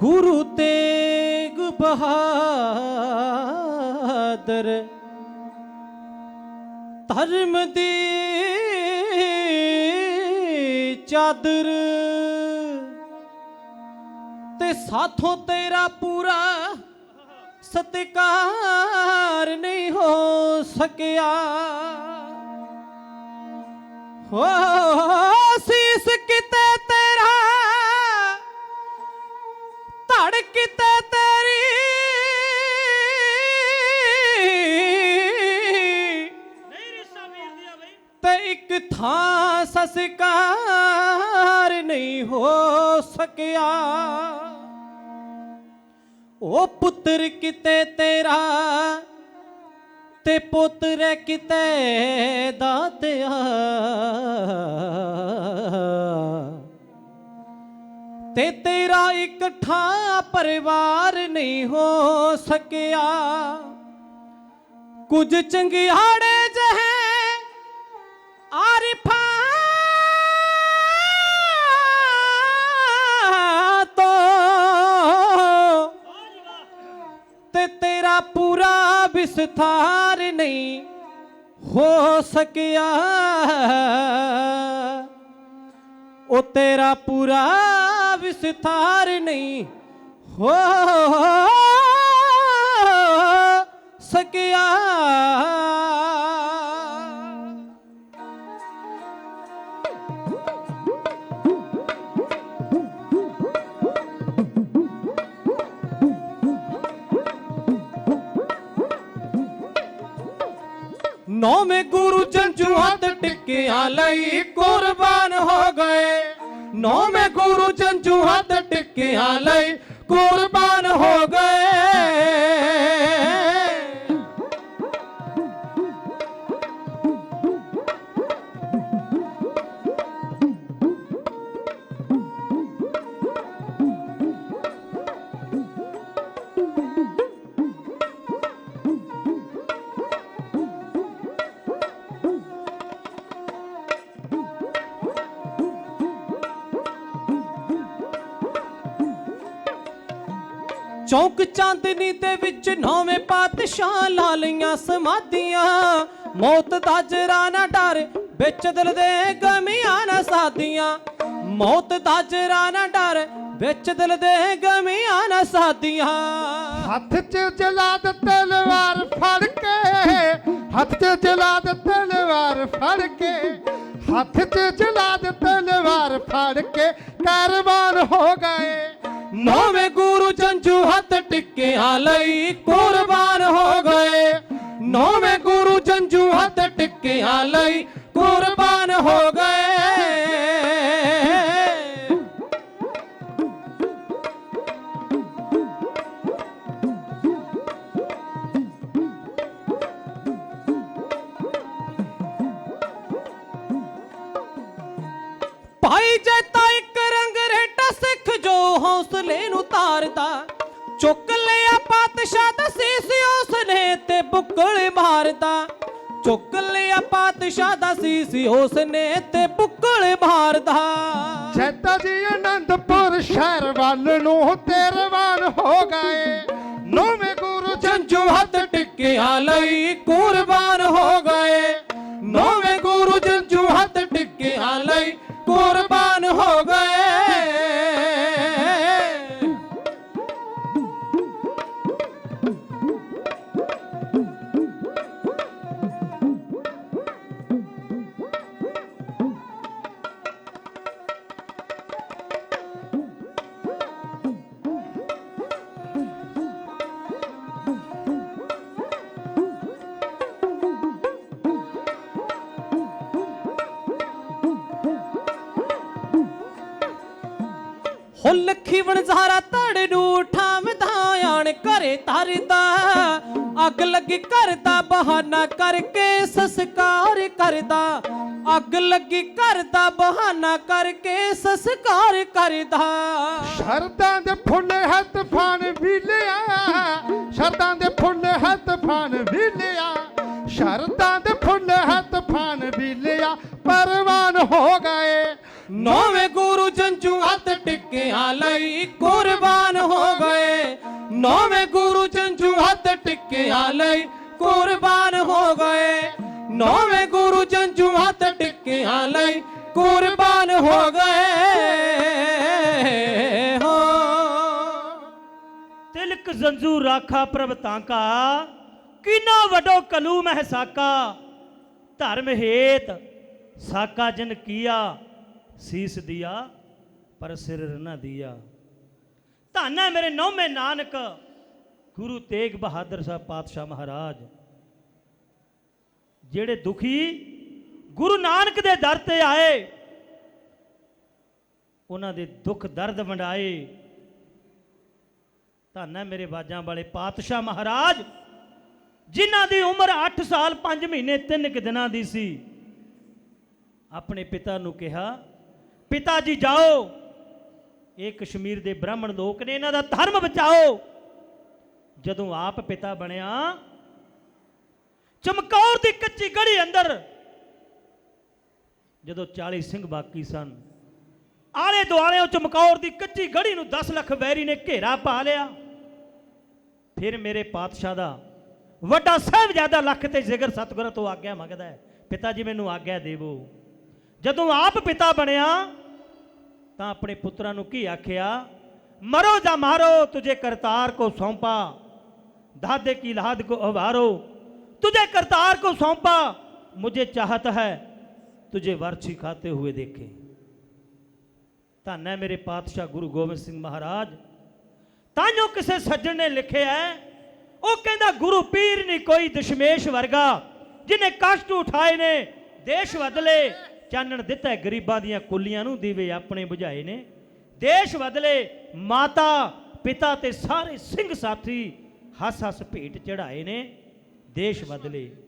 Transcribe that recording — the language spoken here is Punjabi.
ਗੁਰੂ ਤੇਗ ਬਹਾਦਰ, ਧਰਮ ਦੀ ਚਾਦਰ ਤੇ ਸਾਥੋਂ ਤੇਰਾ ਪੂਰਾ ਸਤਿਕਾਰ ਨਹੀਂ ਹੋ ਸਕਿਆ। ਹੋ ਸੰਸਕਾਰ ਨਹੀਂ ਹੋ ਸਕਿਆ। ਉਹ ਪੁੱਤਰ ਕਿਤੇ ਤੇਰਾ ਤੇ ਪੁੱਤਰ ਕਿਤੇ ਦਾਤਿਆ ਤੇ ਤੇਰਾ ਇਕੱਠਾ ਪਰਿਵਾਰ ਨਹੀਂ ਹੋ ਸਕਿਆ। ਕੁਝ ਚੰਗਿਆੜੇ ਜਹੇ ਆਰਿਫਾਂ ਪੂਰਾ ਵਿਸਥਾਰ ਨਹੀਂ ਹੋ ਸਕਿਆ। ਉਹ ਤੇਰਾ ਪੂਰਾ ਵਿਸਥਾਰ ਨਹੀਂ ਹੋ ਸਕਿਆ। ਨੌਵੇਂ ਗੁਰੂ ਜੰਜੂ ਹੱਥ ਟਿੱਕਿਆਂ ਲਈ ਕੁਰਬਾਨ ਹੋ ਗਏ। ਨੌਵੇਂ ਗੁਰੂ ਜੰਜੂ ਹੱਥ ਟਿੱਕਿਆਂ ਲਈ ਕੁਰਬਾਨ ਹੋ ਗਏ। ਚੌਂਕ ਚਾਂਦਨੀ ਦੇ ਵਿੱਚ ਨੌਵੇਂ ਪਾਤਸ਼ਾਹ ਲਾ ਲਈਆਂ ਸਮਾਧੀਆਂ। ਮੌਤ ਦਾ ਜਰਾ ਨਾ ਡਰ, ਵਿੱਚ ਦਿਲ ਦੇ ਗਮੀਆਂ ਨਾ ਸਾਦੀਆਂ। ਮੌਤ ਦਾ ਜਰਾ ਨਾ ਡਰ, ਵਿੱਚ ਦਿਲ ਦੇ ਗਮੀਆਂ ਨਾ ਸਾਦੀਆਂ। ਹੱਥ 'ਚ ਜਲਾਦ ਤਲਵਾਰ ਫੜ ਕੇ, ਹੱਥ 'ਚ ਜਲਾਦ ਤਲਵਾਰ ਫੜ ਕੇ, ਹੱਥ 'ਚ ਜਲਾਦ ਤਲਵਾਰ ਫੜ ਕੇ ਕੁਰਬਾਨ ਹੋ ਗਏ। ਨੌਵੇਂ ਗੁਰੂ ਜੰਜੂ ਹੱਥ ਟਿੱਕਿਆਂ ਲਈ ਕੁਰਬਾਨ ਹੋ ਗਏ। ਨੌਵੇਂ ਗੁਰੂ ਜੰਜੂ ਹੱਥ ਟਿੱਕਿਆਂ ਲਈ ਹੌਸਲੇ ਨੂੰ ਤਾਰਦਾ ਚੁੱਕ ਲਿਆ ਪਾਤਸ਼ਾਹ ਦਾ ਸੀਸ ਉਸਨੇ ਤੇ ਬੁੱਕਲ ਮਾਰਦਾ ਚੁੱਕ ਲਿਆ ਪਾਤਸ਼ਾਹ ਦਾ ਸੀਸ ਉਸਨੇ ਤੇ ਬੁੱਕਲ ਮਾਰਦਾ। ਜੈਤਾ ਜੀ ਆਨੰਦਪੁਰ ਸ਼ਹਿਰ ਵੱਲ ਨੂੰ ਤੇਰਵਾਨ ਹੋ ਗਏ। ਨੌਵੇਂ ਗੁਰੂ ਜੰਜੂ ਹੱਥ ਟਿੱਕਿਆਂ ਲਈ ਕੁਰਬਾਨ ਹੋ ਲੱਖੀ ਵਣਜ਼ਾਰਾ ਧੜ ਨੂੰ ਠਾਮਦਾ ਆਣ ਘਰੇ ਤਰਦਾ ਅੱਗ ਲੱਗੀ ਕਰਦਾ, ਬਹਾਨਾ ਕਰਕੇ ਸੰਸਕਾਰ ਕਰਦਾ। ਅੱਗ ਲੱਗੀ ਕਰਦਾ, ਬਹਾਨਾ ਕਰਕੇ ਸਸਕਾਰ ਕਰਦਾ। ਸ਼ਰਦਾਂ ਦੇ ਫੁੱਲ ਹੈ ਤੂਫਾਨ ਵੀ ਲਿਆ। ਸ਼ਰਦਾਂ ਦੇ ਫੁੱਲ ਹੈ ਤੂਫਾਨ ਵੀ ਲਿਆ। ਸ਼ਰਦਾਂ ਦੇ ਫੁੱਲ ਹੈ ਤੂਫਾਨ ਵੀ ਲਿਆ। ਪਰਵਾਨ ਗਏ ਨੌਵੇਂ ਗੁਰੂ ਜੰਜੂ ਹੱਥ ਟਿੱਕਿਆਂ ਲਈ ਕੁਰਬਾਨ ਹੋ ਨੌਵੇਂ ਗੁਰੂ ਜੰਜੂ ਹੱਥ ਟਿੱਕਿਆਂ ਲਈ ਕੁਰਬਾਨ ਹੋ ਗਏ ਨੌਵੇਂ ਗੁਰੂ ਜੰਜੂ ਹੱਥ ਟਿੱਕਿਆਂ ਲਈ ਕੁਰਬਾਨ ਹੋ ਗਏ ਹੋ ਤਿਲਕ ਜ਼ੰਜੂ ਰਾਖਾ ਪ੍ਰਭ ਤਾਂਕਾ ਕਿਨਾ ਵਡੋ ਕਲੂ ਮਹਿ ਸਾਕਾ ਧਰਮ ਹੇਤ ਸਾਕਾ ਜਨ ਕੀਆ ਸੀਸ ਦਿਆ, ਪਰ ਸਿਰ ਨਾ ਦਿਆ। ਧੰਨ ਹੈ ਮੇਰੇ ਨੌਵੇਂ ਨਾਨਕ, ਗੁਰੂ ਤੇਗ ਬਹਾਦਰ ਸਾਹਿਬ ਪਾਤਸ਼ਾਹ ਮਹਾਰਾਜ। ਜਿਹੜੇ ਦੁਖੀ ਗੁਰੂ ਨਾਨਕ ਦੇ ਦਰ ਤੇ ਆਏ, ਉਹਨਾਂ ਦੇ ਦੁੱਖ ਦਰਦ ਵੰਡਾਏ। ਧੰਨ ਹੈ ਮੇਰੇ ਬਾਜਾਂ ਵਾਲੇ ਪਾਤਸ਼ਾਹ ਮਹਾਰਾਜ, ਜਿਨ੍ਹਾਂ ਦੀ ਉਮਰ 8 ਸਾਲ 5 ਮਹੀਨੇ 3 ਕੁ ਦਿਨਾਂ ਦੀ ਸੀ। ਆਪਣੇ ਪਿਤਾ ਨੂੰ ਕਿਹਾ ਪਿਤਾ ਜੀ ਜਾਓ। ਇਹ ਕਸ਼ਮੀਰ ਦੇ ਬ੍ਰਾਹਮਣ ਲੋਕ ਨੇ, ਇਹਨਾਂ ਦਾ ਧਰਮ ਬਚਾਓ। ਜਦੋਂ ਆਪ ਪਿਤਾ ਬਣਿਆ, ਚਮਕੌਰ ਦੀ ਕੱਚੀ ਗੜੀ ਅੰਦਰ ਜਦੋਂ 40 ਸਿੰਘ ਬਾਕੀ ਸਨ, ਆਲੇ ਦੁਆਲੇ ਉਹ ਚਮਕੌਰ ਦੀ ਕੱਚੀ ਗੜੀ ਨੂੰ 10 ਲੱਖ ਵੈਰੀ ਨੇ ਘੇਰਾ ਪਾ ਲਿਆ। ਫਿਰ ਮੇਰੇ ਪਾਤਸ਼ਾਹ ਦਾ ਵੱਡਾ ਸਾਹਿਬਜ਼ਾਦਾ ਲੱਖ ਤੇ ਜ਼ਿਕਰ ਸਤਿਗੁਰਾਂ ਤੋਂ ਆਗਿਆ ਮੰਗਦਾ ਹੈ, ਪਿਤਾ ਜੀ ਮੈਨੂੰ ਆਗਿਆ ਦੇਵੋ। ਜਦੋਂ ਆਪ ਪਿਤਾ ਬਣਿਆ ਤਾਂ ਆਪਣੇ ਪੁੱਤਰਾਂ ਨੂੰ ਕੀ ਆਖਿਆ ਮਰੋ ਜਾਂ ਮਾਰੋ ਤੁਝੇ ਕਰਤਾਰ ਕੋ ਸੌਂਪਾ दादे की लाद को अवारो तुझे करतार को सौंपा मुझे चाहत है तुझे वर सिखाते हुए देखे ਧੰਨ ਹੈ ਮੇਰੇ ਪਾਤਸ਼ਾਹ ਗੁਰੂ ਗੋਬਿੰਦ ਸਿੰਘ ਮਹਾਰਾਜ ਤਾਂਯੋ ਕਿਸੇ ਸੱਜਣ ਨੇ ਲਿਖਿਆ ਹੈ, ਉਹ ਕਹਿੰਦਾ ਗੁਰੂ ਪੀਰ ਨਹੀਂ ਕੋਈ ਦਸ਼ਮੇਸ਼ ਵਰਗਾ ਜਿਨੇ ਕਸ਼ਟ ਉਠਾਏ ਨੇ ਦੇਸ਼ ਬਦਲੇ ਚਾਨਣ ਦਿੱਤਾ ਗਰੀਬਾਂ ਦੀਆਂ ਕੁੱਲੀਆਂ ਨੂੰ ਦੀਵੇ ਆਪਣੇ ਬੁਝਾਏ ਨੇ। ਦੇਸ਼ ਬਦਲੇ ਮਾਤਾ, ਪਿਤਾ ਤੇ ਸਾਰੇ ਸਿੰਘ ਸਾਥੀ ਹੱਸ ਹੱਸ ਭੇਟ ਚੜਾਏ ਨੇ। ਦੇਸ਼ ਬਦਲੇ